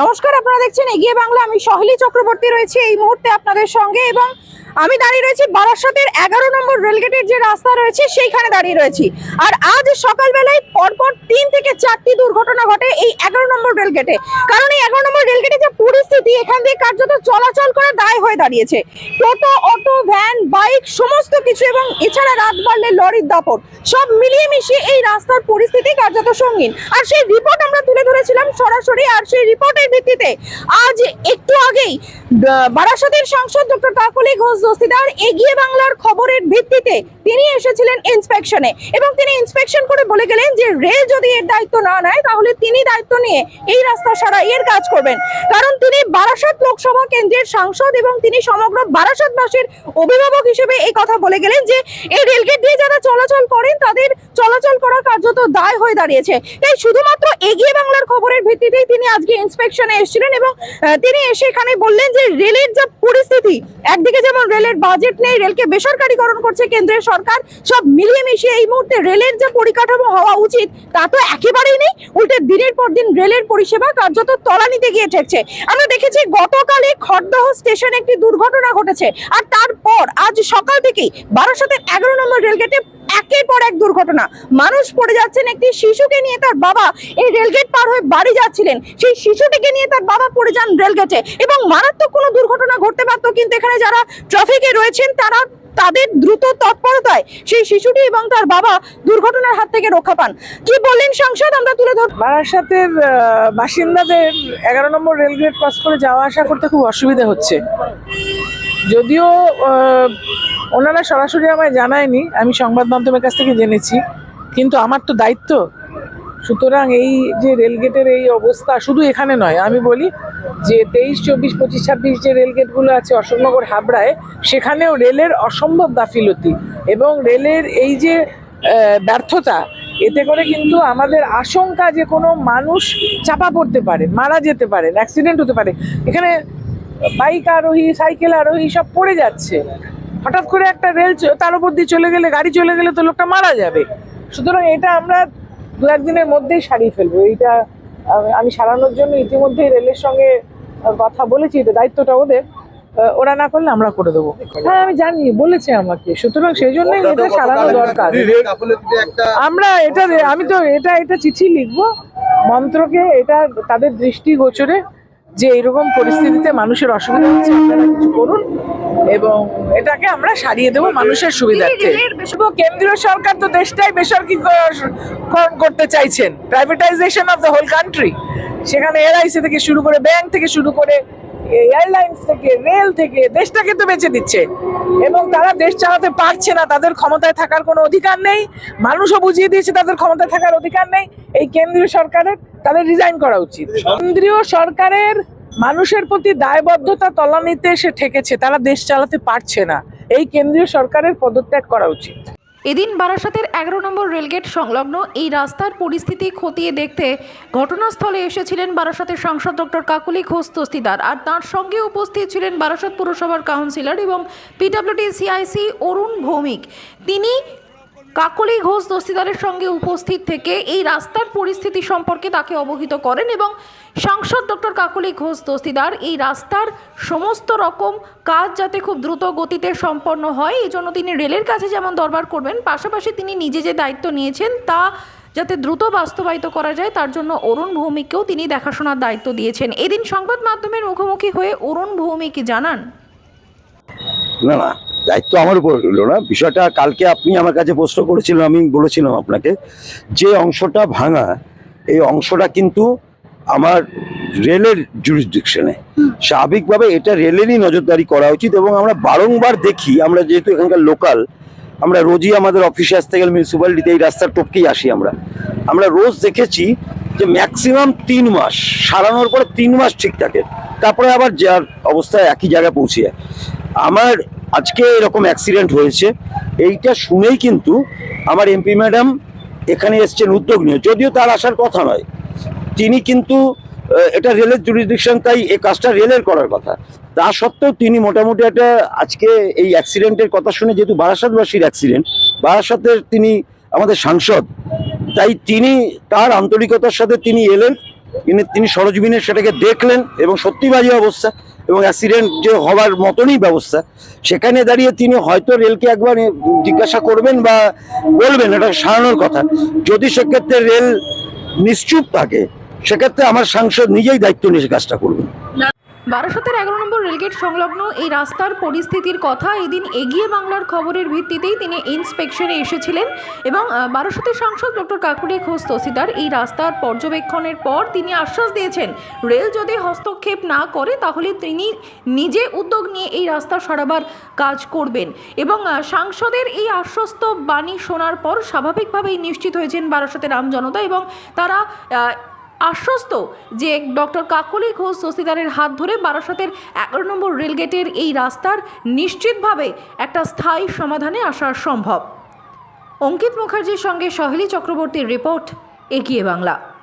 নমস্কার, আপনারা দেখছেন এগিয়ে বাংলা। আমি সহলি চক্রবর্তী রয়েছে এই মুহূর্তে আপনাদের সঙ্গে এবং আমি দাঁড়িয়ে রয়েছি বারাসাতের এগারো নম্বর রেলগেটের যে রাস্তা রয়েছে, সেইখানে দাঁড়িয়ে রয়েছি। আর আজ সকালবেলায় পরপর তিন থেকে চারটি দুর্ঘটনা ঘটে এই এগারো নম্বর রেলগেটে। কারণ এই এগারো নম্বর রেলগেটে যে পরিস্থিতি এখান দিয়ে কার্যত চলাচল করা দায় হয়ে দাঁড়িয়েছে। টোটো, অটো, ভ্যান, বাইক, সমস্ত কিছু এবং এছাড়া রাত বাড়লে লরির দাপট, সব মিলিয়ে মিশিয়ে এই রাস্তার পরিস্থিতি কার্যত সঙ্গীন। আর সেই রিপোর্ট আমরা তুলে ধরেছিলাম সরাসরি, আর সেই রিপোর্টের ভিত্তিতে আজ একটু আগেই বারাসতের সাংসদ ডক্টর কাকলি ঘোষ দস্তিদার এগিয়ে বাংলার খবরের ভিত্তিতে তিনি এসেছিলেন ইন্সপেকশনে এবং তিনি ইন্সপেকশন করে বলে গেলেন যে রেল যদি এর দায়িত্ব না নেয়, তাহলে তিনি দায়িত্ব নিয়ে এই রাস্তা সারাইয়ের কাজ করবেন। কারণ তিনি বারাসত লোকসভা কেন্দ্রের সাংসদ এবং তিনি সমগ্র বারাসতবাসীর অভিভাবক হিসেবে এই কথা বলে গেলেন যে, এই রেলগেট দিয়ে যারা চলাচল করেন, তাদের চলাচল করা কার্যত দায় হয়ে দাঁড়িয়েছে। তাই শুধুমাত্র এগিয়ে বাংলার খবরের ভিত্তিতেই তিনি আজকে ইন্সপেকশনে এসেছিলেন এবং তিনি এসে এখানে বললেন যে, রেলের যা পরিস্থিতি, একদিকে যেমন রেলের বাজেট নেই, রেলকে বেসরকারীকরণ করছে কেন্দ্রের সরকার, সব মিলিয়ে মিশিয়ে এই মুহূর্তে রেলের যে পরিকাঠামো হওয়া উচিত, তা তো একেবারেই নেই। উল্টে দিনের পর দিন রেলের পরিষেবা কার্যত তলানিতে গিয়ে ঠেকছে। আমরা দেখেছি গতকালে খড়দহ স্টেশনে একটি দুর্ঘটনা ঘটেছে। আর তারপর আজ সকাল থেকেই বারাসতের এগারো নম্বর রেলগেটে একের পর এক দুর্ঘটনা। মানুষ পড়ে যাচ্ছেন একটি শিশুকে নিয়ে, তার বাবা এই রেলগেট পার হয়ে বাড়ি যাচ্ছিলেন। সেই শিশুটিকে নিয়ে তার বাবা পড়ে যান রেলগেটে। এবং মারাত্মক কোনো দুর্ঘটনা ঘটতে পারতো, কিন্তু এখানে যারা ট্রাফিকে রয়েছেন, তারা তাদের দ্রুত তৎপরতায় সেই শিশুটি এবং তার বাবা দুর্ঘটনার হাত থেকে রক্ষা পান। কি বললেন সংসদ? আমরা তুলে ধর বারাসাতের বাসিন্দাদের এগারো নম্বর রেলগেট পাস করে যাওয়া আসা করতে খুব অসুবিধা হচ্ছে। যদিও ওনারা সরাসরি আমায় জানায়নি, আমি সংবাদ মাধ্যমের কাছ থেকে জেনেছি, কিন্তু আমার তো দায়িত্ব। সুতরাং এই যে রেলগেটের এই অবস্থা শুধু এখানে নয়, আমি বলি যে তেইশ, চব্বিশ, পঁচিশ, ছাব্বিশ যে রেলগেটগুলো আছে অশোকনগর হাবড়ায়, সেখানেও রেলের অসম্ভব গাফিলতি এবং রেলের এই যে ব্যর্থতা, এতে করে কিন্তু আমাদের আশঙ্কা যে কোনো মানুষ চাপা পড়তে পারে, মারা যেতে পারে অ্যাক্সিডেন্ট হতে পারে। এখানে বাইক আরোহী, সাইকেল আরোহী সব পড়ে যাচ্ছে। হঠাৎ করে একটা রেল তার উপর দিয়ে চলে গেলে, গাড়ি চলে গেলে তো লোকটা মারা যাবে। সুতরাং এটা আমরা দু একদিনের মধ্যেই সারিয়ে ফেলব। এইটা আমি সারানোর জন্য ইতিমধ্যেই রেলের সঙ্গে কথা বলেছি এটা দায়িত্বটা ওদের। ওরা না করলে আমরা করে দেবো। হ্যাঁ আমি জানি বলেছে আমাকে। সুতরাং সেই জন্যই এটা সারানো দরকার। আমরা এটা আমি তো এটা এটা চিঠি লিখব। মন্ত্রকে এটা তাদের দৃষ্টি গোচরে যে এরকম পরিস্থিতিতে মানুষের অসুবিধা হচ্ছে আপনারা কিছু করুন এবং এটাকে আমরা সারিয়ে দেবো মানুষের সুবিধার্থে। শুধু কেন্দ্রীয় সরকার তো দেশটাই বেসরকারীকরণ করতে চাইছেন। Privatisation of the whole country সেখানে এলআইসি থেকে শুরু করে ব্যাংক থেকে শুরু করে এয়ারলাইন্স থেকে রেল থেকে দেশটাকে তো বেঁচে দিচ্ছে। এবং তারা দেশ চালাতে পারছে না, তাদের ক্ষমতায় থাকার কোনো অধিকার নেই, মানুষও বুঝিয়ে দিয়েছে তাদের ক্ষমতায় থাকার অধিকার নেই, এই কেন্দ্রীয় সরকারের, তাদের রিজাইন করা উচিত। কেন্দ্রীয় সরকারের মানুষের প্রতি দায়বদ্ধতা তলানিতে এসে ঠেকেছে, তারা দেশ চালাতে পারছে না, এই কেন্দ্রীয় সরকারের পদত্যাগ করা উচিত। এদিন বারাসাতের এগারো নম্বর রেলগেট সংলগ্ন এই রাস্তার পরিস্থিতি খতিয়ে দেখতে ঘটনাস্থলে এসেছিলেন বারাসাতের সাংসদ ডক্টর কাকুলি ঘোষ তস্তিদার। আর তার সঙ্গে উপস্থিত ছিলেন বারাসাত পুরসভার কাউন্সিলর এবং পিডাব্লিউডি সিআইসি অরুণ ভৌমিক। তিনি কাকলি ঘোষ দস্তিদারের সঙ্গে উপস্থিত থেকে এই রাস্তার পরিস্থিতি সম্পর্কে তাকে অবহিত করেন এবং সাংসদ ডক্টর কাকলি ঘোষ দস্তিদার এই রাস্তার সমস্ত রকম কাজ যাতে খুব দ্রুত গতিতে সম্পন্ন হয়, এই জন্য তিনি রেলের কাছে যেমন দরবার করবেন, পাশাপাশি তিনি নিজে যে দায়িত্ব নিয়েছেন তা যাতে দ্রুত বাস্তবায়িত করা যায়, তার জন্য অরুণ ভৌমিককেও তিনি দেখাশোনার দায়িত্ব দিয়েছেন। এদিন সংবাদ মাধ্যমের মুখোমুখি হয়ে অরুণ ভৌমিক জানান। না দায়িত্ব আমার উপর রইল না। বিষয়টা কালকে আপনি আমার কাছে প্রশ্ন করেছিলেন আমি বলেছিলাম আপনাকে যে অংশটা ভাঙা এই অংশটা কিন্তু আমার রেলের জুরিসডিকশনে স্বাভাবিকভাবে এটা রেলেরই নজরদারি করা উচিত এবং আমরা বারংবার দেখি আমরা যেহেতু এখানকার লোকাল আমরা রোজই আমাদের অফিসে আসতে গেলে মিউনিসিপ্যালিটিতে এই রাস্তার টপকেই আসি আমরা। আমরা রোজ দেখেছি যে ম্যাক্সিমাম তিন মাস সারানোর পরে তিন মাস ঠিক থাকে। তারপরে আবার যার অবস্থায় একই জায়গায় পৌঁছে যায়। আমার আজকে এরকম অ্যাক্সিডেন্ট হয়েছে। এইটা শুনেই কিন্তু আমার এমপি ম্যাডাম এখানে এসছেন উদ্যোগ নিয়ে। যদিও তার আসার কথা নয়, তিনি কিন্তু এটা রেলের জুরিডিকশন তাই এই কাজটা রেলের করার কথা। তা সত্ত্বেও তিনি মোটামুটি একটা আজকে এই অ্যাক্সিডেন্টের কথা শুনে, যেহেতু বারাসাতবাসীর অ্যাক্সিডেন্ট বারাসাতের তিনি আমাদের সাংসদ, তাই তিনি তার আন্তরিকতার সাথে তিনি এলেন। তিনি সরজমিনে সেটাকে দেখলেন এবং সত্যি বাজে অবস্থা। এবং অ্যাক্সিডেন্ট যে হওয়ার মতনই ব্যবস্থা, সেখানে দাঁড়িয়ে তিনি হয়তো রেলকে একবার জিজ্ঞাসা করবেন বা বলবেন, এটা সারানোর কথা। যদি সেক্ষেত্রে রেল নিশ্চুপ থাকে, সেক্ষেত্রে আমার সাংসদ নিজেই দায়িত্ব নিয়ে কাজটা করবেন। বারাসতের এগারো নম্বর রেলগেট সংলগ্ন এই রাস্তার পরিস্থিতির কথা এদিন এগিয়ে বাংলার খবরের ভিত্তিতেই তিনি ইন্সপেকশনে এসেছিলেন এবং বারাসতের সাংসদ ডক্টর কাকুলি ঘোষ তসিদার এই রাস্তার পর্যবেক্ষণের পর তিনি আশ্বাস দিয়েছেন, রেল যদি হস্তক্ষেপ না করে, তাহলে তিনি নিজে উদ্যোগ নিয়ে এই রাস্তা সরাবার কাজ করবেন। এবং সাংসদের এই আশ্বস্ত বাণী শোনার পর স্বাভাবিকভাবেই নিশ্চিত হয়েছেন বারাসতের আমজনতা এবং তারা আশ্বস্ত যে ডক্টর কাকলি ঘোষ শশীদারের হাত ধরে বারাসতের এগারো নম্বর রেলগেটের এই রাস্তার নিশ্চিতভাবে একটা স্থায়ী সমাধানে আসা সম্ভব। অঙ্কিত মুখার্জির সঙ্গে সহেলি চক্রবর্তীর রিপোর্ট, এগিয়ে বাংলা।